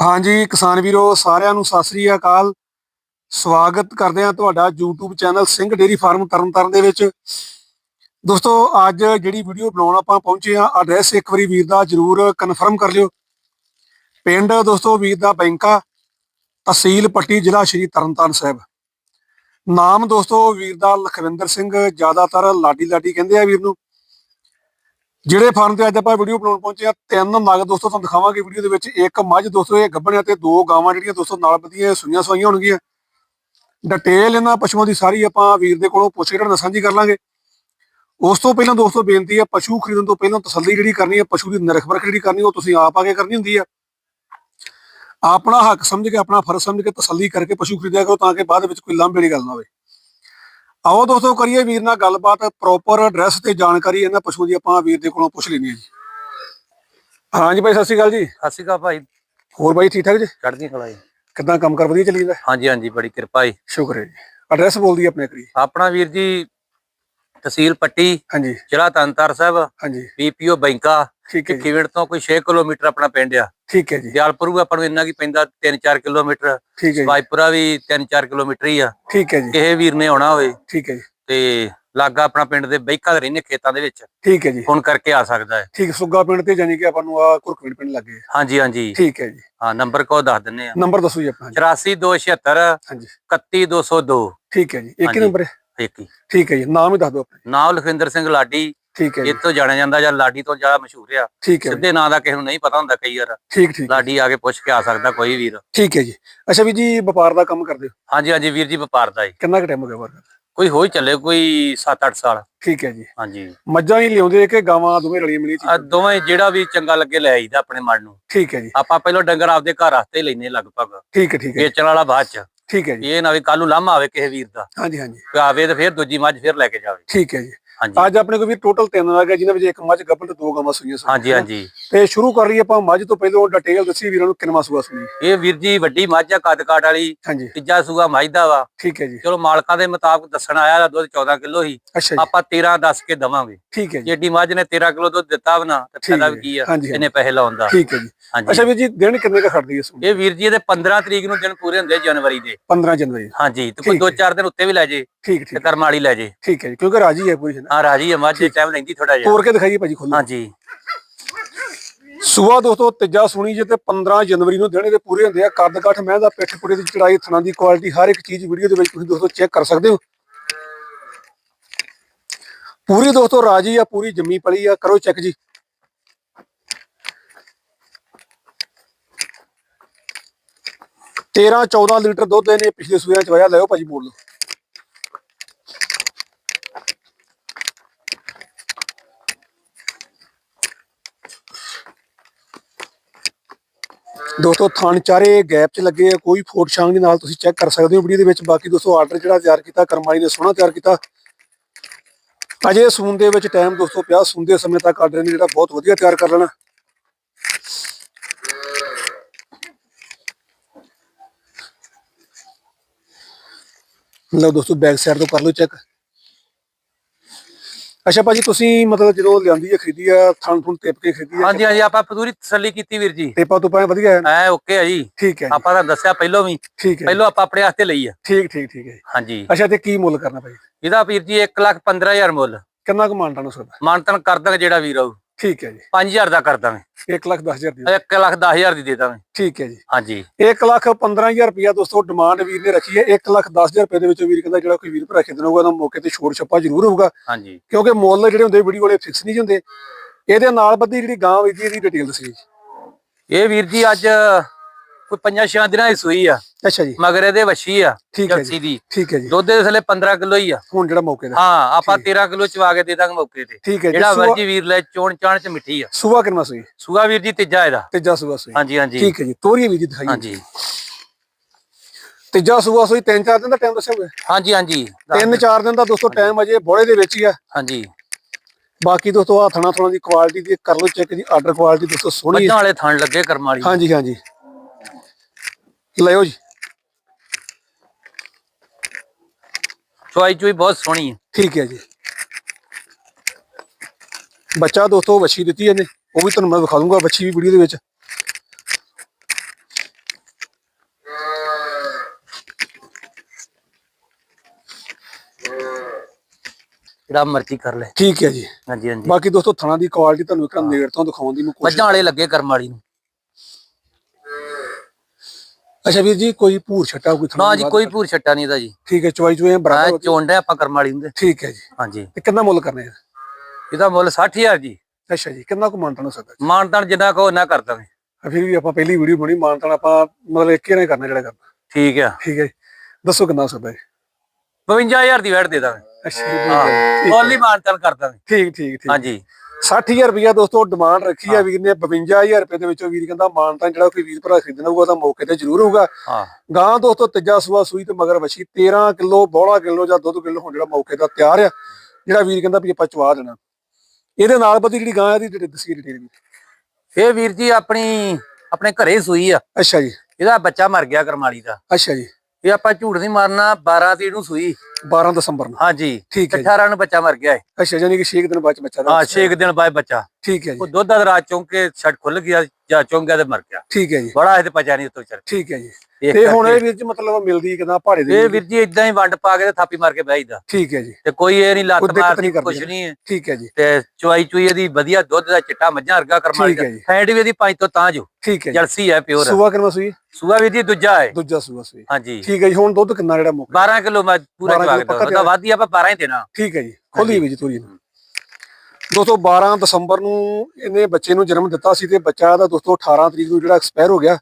ਹਾਂਜੀ, ਕਿਸਾਨ ਵੀਰੋ, ਸਾਰਿਆਂ ਨੂੰ ਸਤਿ ਸ੍ਰੀ ਅਕਾਲ। ਸਵਾਗਤ ਕਰਦੇ ਹਾਂ ਤੁਹਾਡਾ YouTube channel Singh dairy farm Tarn Taran ਦੇ ਵਿੱਚ। ਦੋਸਤੋ, ਅੱਜ ਜਿਹੜੀ ਵੀਡੀਓ ਬਣਾਉਣ ਆਪਾਂ ਪਹੁੰਚੇ ਆ ਐਡਰੈਸ ਇੱਕ ਵਾਰੀ ਵੀਰ ਦਾ ਜਰੂਰ ਕਨਫਰਮ ਕਰ ਲਿਓ। ਪਿੰਡ ਦੋਸਤੋ ਵੀਰ ਦਾ ਬੈਂਕਾ, ਤਹਿਸੀਲ ਪੱਟੀ, ਜ਼ਿਲ੍ਹਾ ਸ਼੍ਰੀ ਤਰਨਤਾਰਨ ਸਾਹਿਬ। ਨਾਮ ਦੋਸਤੋ ਵੀਰ ਦਾ ਲਖਵਿੰਦਰ ਸਿੰਘ, ਜ਼ਿਆਦਾਤਰ ਲਾਡੀ ਲਾਡੀ ਕਹਿੰਦੇ ਆ ਵੀਰ ਨੂੰ। ਜਿਹੜੇ ਫਾਰਮ ਤੇ ਅੱਜ ਆਪਾਂ ਵੀਡੀਓ ਬਣਾਉਣ ਪਹੁੰਚੇ ਆ ਤਿੰਨ ਨਗ ਦੋਸਤੋ, ਤੁਹਾਨੂੰ ਦਿਖਾਵਾਂਗੇ ਵੀਡੀਓ ਦੇ ਵਿੱਚ, ਇੱਕ ਮੱਝ ਦੋਸਤੋ, ਇਹ ਗੱਭਣਿਆ ਤੇ ਦੋ ਗਾਵਾਂ ਜਿਹੜੀਆਂ ਦੋਸਤੋ, ਨਾਲ ਵਧੀਆਂ ਸੂਈਆਂ ਸਵਾਈਆਂ ਹੋਣਗੀਆਂ। ਡਿਟੇਲ ਇਹਨਾਂ ਪਸ਼ੂਆਂ ਦੀ ਸਾਰੀ ਆਪਾਂ ਵੀਰ ਦੇ ਕੋਲੋਂ ਪੁੱਛ ਕੇ ਤੁਹਾਡੇ ਨਾਲ ਸਾਂਝੀ ਕਰ ਲਾਂਗੇ। ਉਸ ਤੋਂ ਪਹਿਲਾਂ ਦੋਸਤੋ, ਬੇਨਤੀ ਹੈ ਪਸ਼ੂ ਖਰੀਦਣ ਤੋਂ ਪਹਿਲਾਂ ਤਸੱਲੀ ਜਿਹੜੀ ਕਰਨੀ ਹੈ ਪਸ਼ੂ ਦੀ ਨਿਰਖ ਪਰਖ ਜਿਹੜੀ ਕਰਨੀ, ਉਹ ਤੁਸੀਂ ਆਪ ਆ ਕੇ ਕਰਨੀ ਹੁੰਦੀ ਹੈ ਆਪਣਾ ਹੱਕ ਸਮਝ ਕੇ, ਆਪਣਾ ਫਰਜ਼ ਸਮਝ ਕੇ ਤਸੱਲੀ ਕਰਕੇ ਪਸ਼ੂ ਖਰੀਦਿਆ ਕਰੋ, ਤਾਂ ਕਿ ਬਾਅਦ ਵਿੱਚ ਕੋਈ ਲਾਂਭੇ ਵਾਲੀ ਗੱਲ ਨਾ ਹੋਵੇ। ਆਓ ਦੋਸਤੋ ਕਰੀਏ ਵੀਰ ਨਾਲ ਗੱਲਬਾਤ ਪ੍ਰੋਪਰ ਐਡਰੈਸ ਤੇ ਜਾਣਕਾਰੀ ਇਹਨਾਂ ਪਸ਼ੂ ਦੀ ਆਪਾਂ ਵੀਰ ਦੇ ਕੋਲੋਂ ਪੁੱਛ ਲੈਣੀ ਹੈ ਜੀ। ਹਾਂਜੀ ਭਾਈ ਸਤਿ ਸ਼੍ਰੀ ਅਕਾਲ ਜੀ। ਸਤਿ ਸ਼੍ਰੀ ਅਕਾਲ ਭਾਈ। ਹੋਰ ਬਾਈ ਠੀਕ ਠਾਕ ਜੀ? ਚੜ੍ਹਦੀ ਕਲਾ ਜੀ। ਕਿੱਦਾਂ ਕੰਮ ਕਰ ਵਧੀਆ ਚੱਲੀ ਜਾਂਦਾ? ਹਾਂਜੀ ਹਾਂਜੀ ਬੜੀ ਕਿਰਪਾ ਜੀ। ਸ਼ੁਕਰ ਹੈ ਜੀ। ਐਡਰੈਸ ਬੋਲ ਦਈਏ ਆਪਣੇ ਕਰੀ ਆਪਣਾ ਵੀਰ ਜੀ ਤਹਿਸੀਲ ਪੱਟੀ ਹਾਂਜੀ। ਜ਼ਿਲ੍ਹਾ ਤੰਤਰ ਸਾਹਿਬ ਹਾਂਜੀ। ਪੀਪੀਓ ਬੈਂਕਾ। ਠੀਕ ਹੈ ਜੀ। ਖਿਵੜ ਤੋਂ ਕੋਈ 6 ਕਿਲੋਮੀਟਰ ਆਪਣਾ ਪਿੰਡ ਆ। ਠੀਕ ਹੈ ਜੀ। ਦਿਆਲਪੁਰ ਵੀ ਆਪਾਂ ਨੂੰ ਇੰਨਾ ਕੀ ਪੈਂਦਾ 3-4 ਕਿਲੋਮੀਟਰ। ਠੀਕ ਹੈ ਜੀ। ਵਾਈਪੁਰਾ ਵੀ 3-4 ਕਿਲੋਮੀਟਰ ਹੀ ਆ। ਠੀਕ ਹੈ ਜੀ। ਕਿਸੇ ਵੀਰ ਨੇ ਆਉਣਾ ਹੋਵੇ। ਠੀਕ ਹੈ ਜੀ। ਤੇ ਲਾਗਾ ਆਪਣਾ ਪਿੰਡ ਦੇ ਬੈਂਕਾਂ ਦੇ ਰਹਿੰਦੇ ਖੇਤਾਂ ਦੇ ਵਿੱਚ। ਠੀਕ ਹੈ ਜੀ। ਫੋਨ ਕਰਕੇ ਆ ਸਕਦਾ ਹੈ। ਠੀਕ ਸੁੱਗਾ ਪਿੰਡ ਤੇ ਜਾਨੀ ਕਿ ਆਪਾਂ ਨੂੰ ਆ ਕੁਰਕਵੀੜ ਪਿੰਡ ਲੱਗੇ ਹਾਂਜੀ ਹਾਂਜੀ। ਠੀਕ ਹੈ ਜੀ। ਹਾਂ ਨੰਬਰ ਕੋ ਦੱਸ ਦਿੰਨੇ ਆ। ਨੰਬਰ ਦੱਸੋ ਜੀ ਆਪਣਾ 84276 ਹਾਂਜੀ। 31202 ਠੀਕ ਹੈ ਜੀ। ਇੱਕ। ਨੰਬਰ ਹੈ? ਇੱਕ ਹੀ। ਠੀਕ ਹੈ ਜੀ। ਨਾਮ ਹੀ ਦੱਸ ਦਿਓ ਆਪਣਾ ਨਾਮ ਲਖਵਿੰਦਰ ਸਿੰਘ ਲਾਡੀ। ਠੀਕ ਹੈ ਜੀ। ਇਹ ਤੋਂ ਜਾਣਿਆ ਜਾਂਦਾ ਜਾਂ ਲਾਡੀ ਤੋਂ ਜ਼ਿਆਦਾ ਮਸ਼ਹੂਰ ਆ। ਠੀਕ ਹੈ। ਸਿੱਧੇ ਨਾਂ ਦਾ ਕਿਸੇ ਨੂੰ ਨਹੀਂ ਪਤਾ ਹੁੰਦਾ ਕਈ ਵਾਰ। ਠੀਕ ਠੀਕ ਲਾਡੀ ਆ ਕੇ ਪੁੱਛ ਕੇ ਆ ਸਕਦਾ ਕੋਈ ਵੀਰ। ਠੀਕ ਹੈ ਜੀ। ਅੱਛਾ ਵੀ ਜੀ ਵਪਾਰ ਦਾ ਕੰਮ ਕਰਦੇ ਹੋ? ਹਾਂਜੀ ਹਾਂਜੀ ਵੀਰ ਜੀ ਵਪਾਰ ਦਾ ਜੀ। ਕਿੰਨਾ ਕੁ ਟਾਈਮ ਹੋ ਗਿਆ ਵਪਾਰ ਕਰਦੇ? ਕੋਈ ਹੋਈ ਚੱਲੇ ਕੋਈ 7-8 ਸਾਲ। ਠੀਕ ਹੈ ਜੀ। ਹਾਂਜੀ। ਮੱਝਾਂ ਹੀ ਲਿਆਉਂਦੇ ਕਿ ਗਾਵਾਂ ਦੋਵੇਂ ਰਲੀਆਂ ਮਿਲੀਆਂ ਆ ਚੀਜ਼ਾਂ? ਦੋਵੇਂ ਜਿਹੜਾ ਵੀ ਚੰਗਾ ਲੱਗੇ ਲੈ ਆਈਦਾ ਆਪਣੇ ਮਨ ਨੂੰ। ਠੀਕ ਹੈ ਜੀ। ਆਪਾਂ ਪਹਿਲਾਂ ਡੰਗਰ ਆਪਦੇ ਘਰ ਵਾਸਤੇ ਲੈਨੇ ਲਗਭਗ। ਠੀਕ ਹੈ ਠੀਕ ਹੈ। ਵੇਚਣ ਵਾਲਾ ਬਾਅਦ ਚ। ਠੀਕ ਹੈ ਜੀ। ਇਹ ਨਾ ਵੀ ਕੱਲ ਨੂੰ ਲਾਮਾ ਆਵੇ ਕਿਸੇ ਵੀਰ ਦਾ। ਹਾਂਜੀ ਹਾਂਜੀ। ਆਵੇ ਤੇ ਫਿਰ ਦੂਜੀ ਮੱਝ ਫਿਰ ਲੈ ਕੇ ਜਾਵੇ। ਠੀਕ ਹੈ ਜੀ। ਅੱਜ ਆਪਣੇ ਕੋਲ ਵੀ ਟੋਟਲ ਤਿੰਨ ਆ ਗਏ ਜਿਨ੍ਹਾਂ ਵਿੱਚ ਇੱਕ ਮੱਝ ਗੱਭਣ ਤੇ ਦੋ ਗਾਵਾਂ ਸੂਈਆਂ ਸਨ। ਹਾਂਜੀ ਹਾਂਜੀ। ਤੇ ਸ਼ੁਰੂ ਕਰ ਲਈਏ ਆਪਾਂ ਮੱਝ ਤੋਂ ਪਹਿਲਾਂ ਡਿਟੇਲ ਦੱਸੀ ਵੀਰਾਂ ਨੂੰ ਕਿੰਨਾ ਸੂਆ ਸੂਈ। ਇਹ ਵੀਰ ਜੀ ਵੱਡੀ ਮੱਝ ਆ ਕੱਦ ਕਾਟ ਵਾਲੀ ਤੀਜਾ ਸੂਆ ਮੱਝ ਦਾ ਵਾ। ਠੀਕ ਹੈ ਜੀ। ਚਲੋ ਮਾਲਕਾਂ ਦੇ ਮੁਤਾਬਕ ਦੱਸਣ ਆਇਆ ਦਾ ਦੁੱਧ 14 ਕਿਲੋ ਹੀ ਆਪਾਂ 13 ਦੱਸ ਕੇ ਦਵਾਂਗੇ। ਠੀਕ ਹੈ ਜੀ। ਏਡੀ ਮੱਝ ਨੇ 13 ਕਿਲੋ ਦੁੱਧ ਦਿੱਤਾ ਨਾ ਤੇ ਫਾਇਦਾ ਵੀ ਕੀ ਆ। ਇਹਨੇ ਪੈਸੇ ਲਾਉਣ ਦਾ। ਠੀਕ ਹੈ ਜੀ। ਹਾਂਜੀ। ਅੱਛਾ ਵੀਰ ਜੀ ਦਿਨ ਕਿੰਨੇ ਕ ਖੜਦੀ ਹੈ ਸੂਈ ਇਹ ਵੀਰ ਜੀ ਇਹਦੇ 15 ਤਰੀਕ ਨੂੰ ਦਿਨ ਪੂਰੇ ਹੁੰਦੇ ਆ ਜਨਵਰੀ ਦੇ। 15 ਜਨਵਰੀ ਹਾਂਜੀ ਤੇ ਕੋਈ ਠੀਕ ਹੈ। 2-4 ਦਿਨ ਉੱਤੇ ਵੀ ਲੈ ਜੇ ਠੀਕ ਠੀਕ ਕਰਮ ਵਾਲੀ ਲੈ ਜੇ। ਠੀਕ ਹੈ ਜੀ ਕਿਉਂਕਿ ਰਾਜੀ ਹੈ ਪੂਰੀ ਹੈ ਹਾਂ ਰਾਜੀ ਆ ਮੱਝ ਟਾਈਮ ਲੈਂਦੀ ਥੋੜਾ ਜਿਹਾ। ਤੋੜ ਕੇ ਦਿਖਾਈਏ ਭਾਜੀ ਖੁੱਲ੍ਹ। ਹਾਂਜੀ। ਸੂਆ ਦੋਸਤੋ ਤੀਜਾ ਸੁਣੀ ਜੇ ਤੇ 15 ਜਨਵਰੀ ਨੂੰ ਦਿਨ ਇਹਦੇ ਪੂਰੇ ਹੁੰਦੇ ਆ। ਕੱਦ ਕਾਠ ਮੈਂ ਦਾ ਪਿੱਠ ਪੁੜੇ ਦੀ ਚੜਾਈ ਥਣਾ ਦੀ ਕੁਆਲਿਟੀ ਹਰ ਇੱਕ ਚੀਜ਼ ਵੀਡੀਓ ਦੇ ਵਿੱਚ ਤੁਸੀਂ ਦੋਸਤੋ ਚੈੱਕ ਕਰ ਸਕਦੇ ਹੋ। ਪੂਰੀ ਦੋਸਤੋ ਰਾਜੀ ਆ ਪੂਰੀ ਜੰਮੀ ਪਲੀ ਆ। ਕਰੋ ਚੈੱਕ ਜੀ। ਤੇਰਾਂ 14 ਲੀਟਰ ਦੁੱਧ ਇਹਨੇ ਪਿਛਲੇ ਸੂਆਂ ਚ ਵਾਇਆ ਲਿਓ ਭਾਜੀ ਬੋਲ ਲਓ। ਦੋਸਤੋ, ਥਣ ਚਾਰੇ ਗੈਪ 'ਚ ਲੱਗੇ ਆ, ਕੋਈ ਫੋਟ ਛਾਂਗ ਦੇ ਨਾਲ ਤੁਸੀਂ ਚੈੱਕ ਕਰ ਸਕਦੇ ਹੋ ਵੀਡੀਓ ਦੇ ਵਿੱਚ। ਬਾਕੀ ਦੋਸਤੋ ਆਰਡਰ ਜਿਹੜਾ ਤਿਆਰ ਕੀਤਾ ਕਰਮਾਈ ਨੇ ਸੋਹਣਾ ਤਿਆਰ ਕੀਤਾ। ਅਜੇ ਸੂਨ ਦੇ ਵਿੱਚ ਟਾਈਮ ਦੋਸਤੋ, ਪਿਆ। ਸੁਣਦੇ ਸਮੇਂ ਤੱਕ ਆਰਡਰ ਨੇ ਜਿਹੜਾ ਬਹੁਤ ਵਧੀਆ ਤਿਆਰ ਕਰ ਲੈਣਾ। ਲਓ ਦੋਸਤੋ ਬੈਕ ਸਾਈਡ ਤੋਂ ਕਰ ਲਓ ਚੈੱਕ ਅੱਛਾ ਭਾਜੀ ਤੁਸੀਂ ਮਤਲਬ ਜਦੋਂ ਲਿਆਂਦੀ ਹੈ ਖਰੀਦੀ ਆ ਥਣ ਥਣ ਟਿਪ ਕੇ ਖਰੀਦੀ ਆ ਹਾਂਜੀ ਹਾਂਜੀ ਆਪਾਂ ਪੂਰੀ ਤਸੱਲੀ ਕੀਤੀ ਵੀਰ ਜੀ। ਟੇਪਾ ਤੋਂ ਪਾਏ ਵਧੀਆ ਹੈ। ਐ ਓਕੇ ਆ ਜੀ। ਠੀਕ ਹੈ ਆਪਾਂ ਤਾਂ ਦੱਸਿਆ ਪਹਿਲਾਂ ਵੀ। ਠੀਕ ਹੈ। ਪਹਿਲਾਂ ਆਪਾਂ ਆਪਣੇ ਵਾਸਤੇ ਲਈ ਆ। ਠੀਕ ਠੀਕ ਠੀਕ ਹੈ। ਹਾਂਜੀ। ਅੱਛਾ ਤੇ ਕੀ ਮੁੱਲ ਕਰਨਾ ਭਾਈ ਇਹਦਾ ਵੀਰ ਜੀ 1 ਲੱਖ 15000 ਮੁੱਲ। ਕਿੰਨਾ ਕੁ ਮਾਨਟਾ ਨੂੰ ਸਕਦਾ ਮਾਨਤਨ ਕਰ ਦਾਂਗੇ ਜਿਹੜਾ ਵੀਰ ਆਊ। ਠੀਕ ਹੈ ਜੀ। 5000 ਦਾ ਕਰ ਦਾਂਗੇ 1 ਲੱਖ 10000 ਦੀ 1 ਲੱਖ 10000 ਦੀ ਦੇ ਦਾਂਗੇ ਠੀਕ ਹੈ ਜੀ। ਹਾਂਜੀ। 1 ਲੱਖ 15000 ਰੁਪਇਆ ਦੋਸਤੋ ਡਿਮਾਂਡ ਵੀਰ ਨੇ ਰੱਖੀ ਹੈ। 1 ਲੱਖ 10000 ਰੁਪਏ ਦੇ ਵਿੱਚ ਵੀਰ ਕਹਿੰਦਾ ਜਿਹੜਾ ਕੋਈ ਵੀਰ ਭਰਾ ਖਰੀਦਣਾ ਹੋਊਗਾ ਤਾਂ ਮੌਕੇ ਤੇ ਛੋੜ ਛੱਪਾ ਜ਼ਰੂਰ ਹੋਊਗਾ। ਹਾਂਜੀ। ਕਿਉਂਕਿ ਮੁੱਲ ਜਿਹੜੇ ਹੁੰਦੇ ਵੀਡੀਓ ਵਾਲੇ ਫਿਕਸ ਨਹੀਂ ਹੁੰਦੇ। ਇਹਦੇ ਨਾਲ ਬੱਦੀ ਜਿਹੜੀ ਗਾਂ ਵੇਚੀ ਇਹਦੀ ਡਿਟੇਲ ਦੱਸੀ ਇਹ ਵੀਰ ਜੀ ਅੱਜ ਕੋਈ ਪੰਜਾਂ ਛੇ ਦਿਨਾਂ ਦੀ ਸੂਈ ਆ। ਅੱਛਾ ਜੀ। ਮਗਰ ਇਹਦੇ ਵੱਛੀ ਆ ਠੀਕ ਹੈ ਜੀ। ਦੀ। ਠੀਕ ਹੈ ਜੀ। ਦੁੱਧ ਦੇ ਥੱਲੇ 15 ਕਿਲੋ ਹੀ ਆ। ਹੁਣ ਜਿਹੜਾ ਮੌਕੇ ਦਾ। ਹਾਂ ਆਪਾਂ ਠੀਕ। 13 ਕਿਲੋ ਚਵਾ ਕੇ ਦੇ ਦਾਂਗੇ ਮੌਕੇ ਤੇ। ਠੀਕ ਹੈ ਜਿਹੜਾ ਮਰਜ਼ੀ ਵੀਰ ਲੈ ਚੋਣ ਚਾਣ ਚ ਮਿੱਠੀ ਆ। ਸੂਆ ਕਿੰਨਾ ਸੂਈ? ਸੂਆ ਵੀਰ ਜੀ ਤੀਜਾ ਇਹਦਾ। ਤੀਜਾ ਸੂਆ ਸੂਈ। ਹਾਂਜੀ ਹਾਂਜੀ। ਠੀਕ ਹੈ ਜੀ। ਤੋਰੀਏ ਵੀ ਜੀ ਦਿਖਾਈਏ ਹਾਂਜੀ। ਤੀਜਾ ਸੂਆ ਸੂਈ ਤਿੰਨ ਚਾਰ ਦਿਨ ਦਾ ਟਾਈਮ ਦੱਸਿਆ ਹੋਇਆ। ਹਾਂਜੀ ਹਾਂਜੀ। ਤਿੰਨ ਚਾਰ ਦਿਨ ਦਾ ਦੋਸਤੋ ਟਾਈਮ ਅਜੇ ਬੋਲੇ ਦੇ ਵਿੱਚ ਹੀ ਆ। ਹਾਂਜੀ। ਬਾਕੀ ਦੋਸਤੋ ਆ ਥਣਾ ਥਣਾ ਦੀ ਕੁਆਲਿਟੀ ਦੀ ਕਰ ਲਓ ਚੈੱਕ ਜੀ। ਆਰਡਰ ਕੁਆਲਿਟੀ ਦੋਸਤੋ ਸੋਹਣੀ ਹੈ ਵਾਲੇ ਥਣ ਲੱਗੇ ਕਰਮ ਵਾਲੀ। ਹਾਂਜੀ ਹਾਂਜੀ। ਲਿਓ ਜੀ। ਚੁਆਈ ਚੁਈ ਬਹੁਤ ਸੋਹਣੀ ਹੈ। ਠੀਕ ਹੈ ਜੀ। ਬੱਚਾ ਦੋਸਤੋ ਵੱਛੀ ਦਿੱਤੀ ਇਹਨੇ। ਉਹ ਵੀ ਤੁਹਾਨੂੰ ਮੈਂ ਵਿਖਾ ਦੂੰਗਾ ਵੱਛੀ ਵੀ ਵੀਡੀਓ ਦੇ ਵਿੱਚ। ਜਿਹੜਾ ਮਰਜ਼ੀ ਕਰ ਲੈ। ਠੀਕ ਹੈ ਜੀ। ਹਾਂਜੀ ਹਾਂਜੀ। ਬਾਕੀ ਦੋਸਤੋ ਥਣਾ ਦੀ ਕੁਆਲਿਟੀ ਤੁਹਾਨੂੰ ਇੱਕ ਨੇੜ ਤੋਂ ਦਿਖਾਉਣ ਦੀ ਨੂੰ ਕੋਸ਼ਿਸ਼ ਮੱਝਾਂ ਵਾਲੇ ਲੱਗੇ ਕਰਮ ਵਾਲੀ ਨੂੰ। ਅੱਛਾ ਵੀਰ ਜੀ ਕੋਈ ਭੂਰ ਛੱਟਾ ਕੋਈ ਥਣਾ ਨਾ ਦੀ ਜੀ ਕੋਈ ਭੂਰ ਛੱਟਾ ਨਹੀਂ ਇਹਦਾ ਜੀ। ਠੀਕ ਹੈ ਚਵਾਈ ਚੋਏ ਬਰਾਬਰ ਚੋਂਡਾ ਆਪਾਂ ਕਰਮ ਵਾਲੀ ਹੁੰਦੇ। ਠੀਕ ਹੈ ਜੀ। ਹਾਂਜੀ। ਤੇ ਕਿੰਨਾ ਮੁੱਲ ਕਰਨੇ ਆ ਇਹਦਾ ਮੁੱਲ 60000 ਜੀ। ਅੱਛਾ ਜੀ ਕਿੰਨਾ ਕੁ ਮਾਨਤਾਨ ਹੋ ਸਕਦਾ ਜੀ? ਮਾਨਤਾਨ ਜਿੰਨਾ ਕੋ ਨਾ ਕਰ ਦਾਂਗੇ। ਫਿਰ ਵੀ ਆਪਾਂ ਪਹਿਲੀ ਵੀਡੀਓ ਬਣੀ ਮਾਨਤਾਨ ਆਪਾਂ ਮਤਲਬ ਇੱਕ ਹੀ ਨੇ ਕਰਨਾ ਜਿਹੜਾ ਕਰਨਾ। ਠੀਕ ਆ। ਠੀਕ ਹੈ ਜੀ। ਦੱਸੋ ਕਿੰਨਾ ਹੋ ਸਕਦਾ ਜੀ? 52000 ਦੀ ਵੈਟ ਦੇ ਦਾਂਗੇ। ਅੱਛਾ ਜੀ, ਹਾਂ। ਹੈ ਹੀ ਮਾਨਤਾਨ ਕਰ ਦਾਂਗੇ। ਠੀਕ ਠੀਕ ਠੀਕ। ਹਾਂਜੀ। 60000 ਰੁਪਇਆ ਦੋਸਤੋ ਡਿਮਾਂਡ ਰੱਖੀ ਆ ਵੀਰ ਨੇ 52000 ਰੁਪਏ ਦੇ ਵਿੱਚੋਂ ਵੀਰ ਕਹਿੰਦਾ ਮਾਨਤਾਨ ਜਿਹੜਾ ਕੋਈ ਵੀਰ ਭਰਾ ਖਰੀਦਣਾ ਹੋਊਗਾ ਤਾਂ ਮੌਕੇ ਤੇ ਜ਼ਰੂਰ ਹੋਊਗਾ। ਹਾਂ। ਗਾਂ ਦੋਸਤੋ ਤੀਜਾ ਸੂਆ ਸੂਈ ਤੇ ਮਗਰ ਵਛੀ 13 ਕਿਲੋ ਬੋਲਾ ਕਿਲੋ ਜਾਂ ਦੁੱਧ ਕਿਲੋ ਹੁਣ ਜਿਹੜਾ ਮੌਕੇ ਦਾ ਤਿਆਰ ਆ ਜਿਹੜਾ ਵੀਰ ਕਹਿੰਦਾ ਵੀ ਆਪਾਂ ਚਵਾ ਦੇਣਾ। ਇਹਦੇ ਨਾਲ ਬਦੀ ਜਿਹੜੀ ਗਾਂ ਇਹਦੀ ਜਿਹੜੀ ਦੱਸੀ ਡਿਟੇਲ ਵੀ ਇਹ ਵੀਰ ਜੀ ਆਪਣੀ ਆਪਣੇ ਘਰੇ ਸੂਈ ਆ। ਅੱਛਾ ਜੀ। ਇਹਦਾ ਬੱਚਾ ਮਰ ਗਿਆ ਕਰਮਾਲੀ ਦਾ। ਅੱਛਾ ਜੀ। ਇਹ ਆਪਾਂ ਝੂਠ ਨਹੀਂ ਮਾਰਨਾ 12 ਤਰੀਕ ਨੂੰ ਸੂਈ। 12 ਦਸੰਬਰ ਨੂੰ। ਹਾਂਜੀ। ਠੀਕ ਹੈ ਜੀ। 18 ਨੂੰ ਬੱਚਾ ਮਰ ਗਿਆ ਹੈ ਅੱਛਾ ਯਾਨੀ ਕਿ 6 ਦਿਨ ਬਾਅਦ ਬੱਚਾ ਦਾ ਹਾਂ 6 ਦਿਨ ਬਾਅਦ ਬੱਚਾ। ਠੀਕ ਹੈ ਉਹ ਜੀ ਦੁੱਧ ਦਾ ਰਾਤ ਚੌਂਕ ਕੇ ਛੱਡ ਖੁੱਲ ਗਿਆ ਜਾਂ ਚੌਂਕ ਗਿਆ ਤੇ ਮਰ ਗਿਆ। ਠੀਕ ਹੈ ਜੀ। ਬੜਾ ਇਹਦੇ ਪਚਾ ਨਹੀਂ ਉੱਤੋਂ ਵਿਚਾਰੇ। ਠੀਕ ਹੈ ਜੀ। ਤੇ ਹੁਣ ਇਹ ਵੀਰ ਜੀ ਮਤਲਬ ਮਿਲਦੀ ਕਿਦਾਂ? ਪਹਾੜੇ ਦੇ ਇਹ? ਵੀਰ ਜੀ ਇਦਾਂ ਹੀ ਵੰਡ ਪਾ ਕੇ ਤੇ ਥਾਪੀ ਮਾਰ ਕੇ ਬਹਿਈਦਾ ਠੀਕ ਹੈ ਜੀ। ਤੇ ਕੋਈ ਇਹ ਨਹੀਂ ਲੱਤ ਮਾਰਦੀ ਕੁਛ। ਨਹੀਂ ਹੈ। ਠੀਕ ਹੈ ਜੀ। ਤੇ ਚੁਆਈ ਚੁਈ ਇਹਦੀ ਵਧੀਆ ਦੁੱਧ ਦਾ ਚਿੱਟਾ ਮੱਝਾਂ ਵਰਗਾ ਕਰਮਾਲੀ ਠੀਕ ਦਾ ਹੈ ਜੀ। ਫੈਂਟ ਵੀ ਇਹਦੀ ਪੰਜ ਤੋਂ ਤਾਂ ਜੋ। ਠੀਕ ਹੈ ਜਲਸੀ ਹੈ ਪਿਓਰ। ਸੂਆ ਕਿੰਨਾ ਸੂਈ? ਸੂਆ ਵੀਰ ਜੀ ਦੂਜਾ ਹੈ। ਦੂਜਾ ਸੂਆ ਸੂਈ। ਹਾਂਜੀ। ਠੀਕ ਹੈ ਜੀ ਹੁਣ ਦੁੱਧ ਕਿੰਨਾ ਜਿਹੜਾ ਮੁੱਕ 12 ਕਿਲੋ ਮੈਂ ਪੂਰਾ 12 ਚਵਾ ਕਿਲੋ ਕੇ ਪੱਕਾ ਦਵਾਂ ਵਾਦੀ ਆਪਾਂ 12 ਹੀ ਦੇਣਾ। ਠੀਕ ਹੈ ਜੀ। ਖੋਲੀ ਵੀ ਜੀ ਨੂੰ। ਦੋਸਤੋ 12 ਦਸੰਬਰ ਨੂੰ ਇਹਨੇ ਬੱਚੇ ਨੂੰ ਜਨਮ ਦਿੱਤਾ ਸੀ ਤੇ ਬੱਚਾ ਦਾ ਦੋਸਤੋ 18 ਤਰੀਕ ਨੂੰ ਜਿਹੜਾ ਐਕਸਪਾਇਰ ਹੋ ਗਿਆ।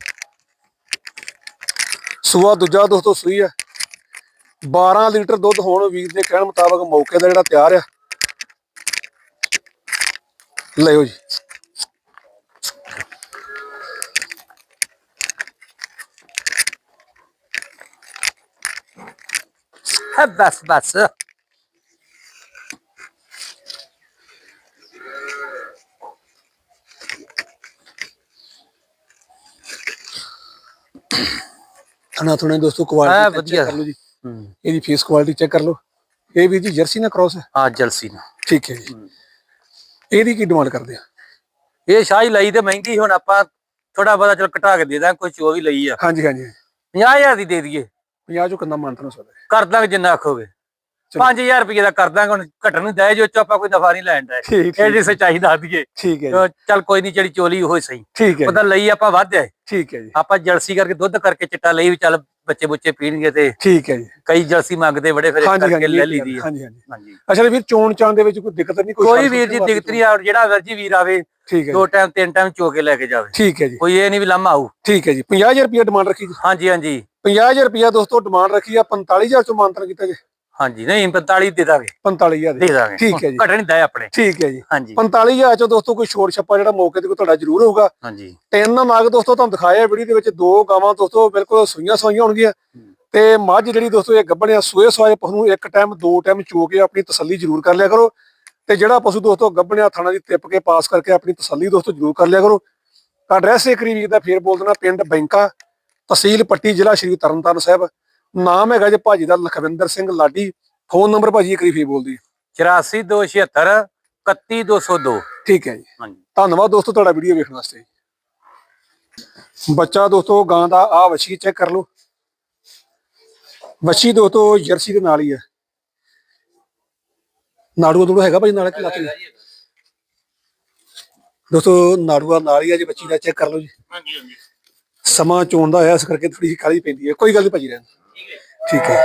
ਸੂਆ ਦੂਜਾ ਦੋਸਤੋ ਸੂਈ ਆ। 12 ਲੀਟਰ ਦੁੱਧ ਹੋਣ ਵੀਰ ਦੇ ਕਹਿਣ ਮੁਤਾਬਕ ਮੌਕੇ ਦਾ ਜਿਹੜਾ ਤਿਆਰ ਆ। ਲਿਓ ਜੀ। ਬਸ ਬਸ। ਥਣਾ ਥੁਣੇ ਦੋਸਤੋ ਕੁਆਲਿਟੀ ਵਧੀਆ। ਚੈੱਕ ਕਰ ਲਓ ਜੀ। ਹੂੰ। ਇਹਦੀ ਫੇਸ ਕੁਆਲਿਟੀ ਚੈੱਕ ਕਰ ਲਓ। ਇਹ ਵੀਰ ਜੀ ਜਰਸੀ ਨਾ ਕ੍ਰਾਸ ਹੈ? ਆ ਜਲਸੀ ਨਾ ਠੀਕ ਹੈ ਜੀ। ਇਹਦੀ ਕੀ ਡਿਮਾਂਡ ਕਰਦੇ ਆ? ਇਹ ਸ਼ਾਹੀ ਲਈ ਤੇ ਮਹਿੰਗੀ ਹੁਣ ਆਪਾਂ ਥੋੜਾ ਬਹੁਤਾ ਚਲ ਘਟਾ ਕੇ ਦੇ ਦਾਂ ਕੋਈ ਚੋ ਵੀ ਲਈ ਆ। ਹਾਂਜੀ ਹਾਂਜੀ। 50000 ਦੀ ਦੇ ਦਈਏ। 50 ਚੋਂ ਕਿੰਨਾ ਮੰਨਤ ਹੋ? ਸਕਦਾ ਕਰ ਦਾਂਗੇ ਜਿੰਨਾ ਆਖੋਗੇ। 5000 ਰੁਪਏ ਦਾ ਕਰ ਦਾਂਗੇ ਹੁਣ ਘਟਣ ਨੂੰ ਦੇ ਜੋ ਚ ਆਪਾਂ ਕੋਈ ਨਫਾ ਨਹੀਂ ਲੈਣ ਦਾ। ਇਹ ਜੀ। ਸੱਚਾਈ ਦੱਸ ਦਈਏ ਠੀਕ ਹੈ ਜੀ। ਚੱਲ ਕੋਈ ਨਹੀਂ ਜਿਹੜੀ ਚੋਲੀ ਉਹ ਸਹੀ। ਠੀਕ ਹੈ ਉਹਦਾ ਲਈ ਆਪਾਂ ਵੱਧ ਹੈ। ਠੀਕ ਹੈ ਜੀ। ਆਪਾਂ ਜਲਸੀ ਕਰਕੇ ਦੁੱਧ ਕਰਕੇ ਚਿੱਟਾ ਲਈ ਵੀ ਚੱਲ ਬੱਚੇ ਬੁੱਚੇ ਪੀਣਗੇ ਤੇ ਠੀਕ ਹੈ ਜੀ। ਕਈ ਜਲਸੀ ਮੰਗਦੇ ਬੜੇ ਫਿਰ ਕਰਕੇ ਲੈ ਲਈਦੀ ਆ ਹਾਂਜੀ ਹਾਂਜੀ। ਅੱਛਾ ਵੀਰ ਚੋਣ ਚਾਂ ਦੇ ਵਿੱਚ ਕੋਈ ਦਿੱਕਤ ਨਹੀਂ ਕੋਈ ਵੀਰ ਜੀ ਦਿੱਕਤ ਨਹੀਂ ਆ ਜਿਹੜਾ ਵਰਜੀ ਵੀਰ ਆਵੇ ਠੀਕ ਹੈ ਦੋ ਟਾਈਮ ਤਿੰਨ ਟਾਈਮ ਚੋ ਕੇ ਲੈ ਕੇ ਜਾਵੇ। ਠੀਕ ਹੈ ਜੀ। ਕੋਈ ਇਹ ਨਹੀਂ ਵੀ ਲਾਮਾ ਆਊ। ਠੀਕ ਹੈ ਜੀ। 50000 ਰੁਪਏ ਡਿਮਾਂਡ ਰੱਖੀ ਜੀ ਹਾਂਜੀ ਹਾਂਜੀ। 50000 ਰੁਪਏ ਦੋਸਤੋ ਡਿਮਾਂਡ ਰੱਖੀ ਆ 45000 ਚੋਂ ਮਾਨਤਨ ਕੀਤਾ ਜੀ। ਹਾਂਜੀ ਨਹੀਂ 45 ਦੇ ਦਾਂਗੇ। 45000 ਦੇ। ਦਾਂਗੇ। ਠੀਕ ਹੈ ਜੀ। ਘਟਣ ਨਹੀਂ ਦਾ ਆਪਣੇ। ਠੀਕ ਹੈ ਜੀ। ਹਾਂਜੀ। 45000 ਚੋਂ ਦੋਸਤੋ ਕੋਈ ਛੋੜ ਛੱਪਾ ਜਿਹੜਾ ਮੌਕੇ ਤੇ ਕੋਈ ਤੁਹਾਡਾ ਜ਼ਰੂਰ ਹੋਊਗਾ। ਹਾਂਜੀ। ਤਿੰਨ ਨਾਗ ਦੋਸਤੋ ਤੁਹਾਨੂੰ ਦਿਖਾਇਆ ਵੀਡੀਓ ਦੇ ਵਿੱਚ। ਦੋ ਗਾਵਾਂ ਦੋਸਤੋ ਬਿਲਕੁਲ ਸੂਈਆਂ ਸੂਈਆਂ ਹੋਣਗੀਆਂ। ਤੇ ਮੱਝ ਜਿਹੜੀ ਦੋਸਤੋ ਇਹ ਗੱਭਣਿਆ ਸੂਏ ਸਵਾਏ ਪਸ਼ੂ ਨੂੰ ਇੱਕ ਟਾਈਮ ਦੋ ਟਾਈਮ ਚੋ ਕੇ ਆਪਣੀ ਤਸੱਲੀ ਜ਼ਰੂਰ ਕਰ ਲਿਆ ਕਰੋ। ਤੇ ਜਿਹੜਾ ਪਸ਼ੂ ਦੋਸਤੋ ਗੱਭਣਿਆ ਥਾਣਾ ਦੀ ਟਿੱਪ ਕੇ ਪਾਸ ਕਰਕੇ ਆਪਣੀ ਤਸੱਲੀ ਦੋਸਤੋ ਜ਼ਰੂਰ ਕਰ ਲਿਆ ਕਰੋ। ਐਡਰੈਸ ਇੱਕ ਵੀਰ ਦਾ ਫੇਰ ਬੋਲ ਦੇਣਾ ਪਿੰਡ ਬੈਂਕਾ ਤਹਿਸੀਲ ਪੱਟੀ ਜ਼ਿਲ੍ਹਾ ਸ਼੍ਰੀ ਤਰਨਤਾਰਨ ਸਾਹਿਬ। ਨਾਮ ਹੈਗਾ ਜੀ ਭਾਜੀ ਦਾ ਲਖਵਿੰਦਰ ਸਿੰਘ ਲਾਡੀ। ਫੋਨ ਨੰਬਰ ਭਾਜੀ ਇੱਕ ਵਾਰੀ ਬੋਲ ਦੀ 84276 31202 ਠੀਕ ਹੈ ਜੀ। ਹਾਂਜੀ। ਧੰਨਵਾਦ ਦੋਸਤੋ ਤੁਹਾਡਾ ਵੀਡੀਓ ਵੇਖਣ ਵਾਸਤੇ। ਬੱਚਾ ਦੋਸਤੋ ਗਾਂ ਦਾ ਆ ਵਛੀ ਚੈੱਕ ਕਰ ਲਓ। ਵਛੀ ਦੋਸਤੋ ਜਰਸੀ ਦੇ ਨਾਲ ਹੀ ਹੈ। ਨਾੜੂਆ ਦੂੜਾ ਹੈਗਾ ਭਾਈ ਨਾਲ ਕਿ ਲੱਤ ਦੋਸਤੋ ਨਾੜੂਆ ਨਾਲ ਹੀ ਹੈ ਜੀ ਬੱਚੀ ਦਾ ਚੈੱਕ ਕਰ ਲਓ ਜੀ। ਹਾਂਜੀ ਹਾਂਜੀ। ਸਮਾਂ ਚੋਣ ਦਾ ਹੋਇਆ ਇਸ ਕਰਕੇ ਥੋੜੀ ਜਿਹੀ ਕਾਲੀ ਪੈਂਦੀ ਹੈ। ਕੋਈ ਗੱਲ ਨਹੀਂ ਭਾਜੀ ਰਹਿਣ ਠੀਕ ਹੈ